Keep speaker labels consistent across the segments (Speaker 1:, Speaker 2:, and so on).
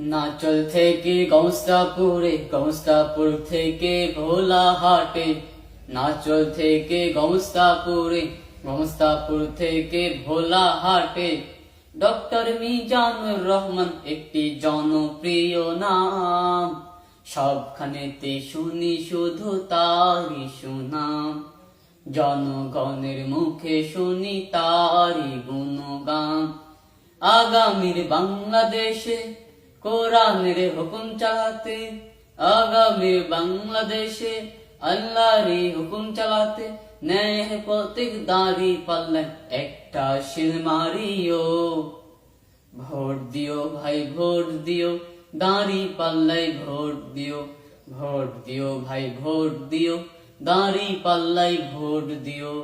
Speaker 1: নাচল থেকে গৌস্তাপুরে, গৌস্তাপুর থেকে ভোলা হাটে নাচল থেকে গৌস্তাপুরে, গৌস্তাপুর থেকে ভোলা হাটে ডক্টর মিজানুর রহমান, একটি জনপ্রিয় নাম। সবখানেতে শুনি শুধু তারই সুনাম। জনগণের মুখে শুনি তারই গুণগান। আগামীর বাংলাদেশে কোরআনের হুকুম চালাতে আগামীর বাংলাদেশে আল্লাহর হুকুম চালাতে, ন্যায় প্রতীক দাঁড়ি পাল্লেন একটা শিল মারিও। ভোট দিও ভাই, ভোট দিও, দাঁড়ি পাল্লাই ভোট দিও ভোট দিও ভাই, ভোট দিও, দাঁড়ি পাল্লাই ভোট দিও।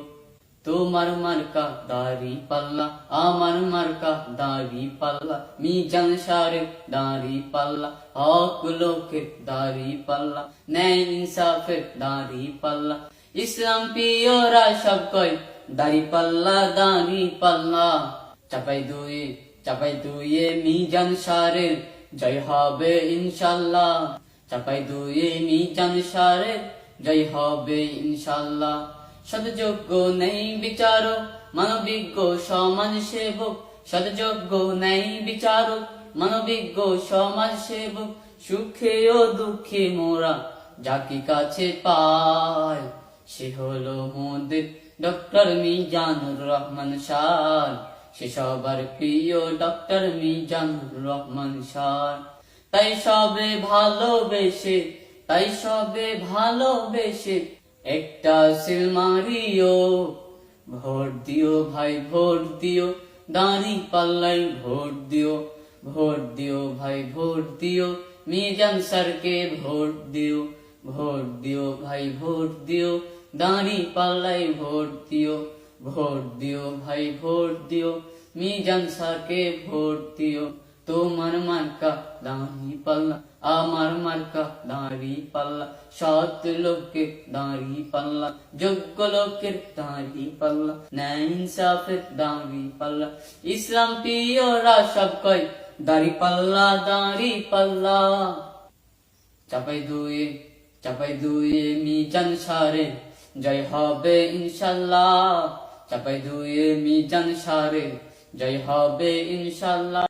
Speaker 1: তোমার মার্কা দাড়ি পাল্লা আমার মার্কা দাড়ি পাল্লা মিজান সারে দাড়ি পাল্লা হক লোকের দাড়ি পাল্লা ন্যায় ইনসাফের দাড়ি পাল্লা ইসলাম পিওরা সব কয় দাড়ি পাল্লা দাড়ি পাল্লা চাপাই দুয়ে চাপাই দুয়ে মিজান সারের জয় হবে ইনশাল্লাহ চাপাই দুয়ে মিজান সারের জয় হবে ইনশাল্লাহ সদযোগ্য নেই বিচারক মানবিজ্ঞ সমাজ সেবক। সদযোগ্য নেই বিচারক মানবিজ্ঞ সমাজ সেবক। সুখে ও দুঃখে মোরা যাকে কাছে পায় সে হলো মোদের ডক্টর মিজানুর রহমান সার সে সবার প্রিয় ডক্টর মিজানুর রহমান সার তাই সবে ভালোবেসে, তাই সবে ভালোবেসে একটা সিল মারিও, ভোট দিও ভাই, ভোট দিও। দাঁড়ি পাল্লাই ভোট দিও ভোট দিও ভাই, ভোট দিও। মিজান স্যারকে ভোট দিও ভোট দিও ভাই, ভোট দিও। দাঁড়ি পাল্লাই ভোট দিও ভোট দিও ভাই, ভোট দিও। মিজান স্যারকে ভোট দিও। তোমার মার্কা দাঁড়ি পাল্লা, আমার মার্কা দাঁড়ি পাল্লা। সৎ লোকের দাঁড়ি পাল্লা, যোগ্য লোকের দাঁড়ি পাল্লা। ন্যায় ইনসাফের দাঁড়ি পাল্লা। ইসলাম প্রিয়রা সব কয়, দাঁড়ি পাল্লা দাঁড়ি পাল্লা। চাপাই দুয়ে চাপাই দুয়ে মিজান সারে, জয় হবে ইনশাল্লাহ। চাপাই দুয়ে মিজান সারে, জয় হবে ইনশাল্লাহ।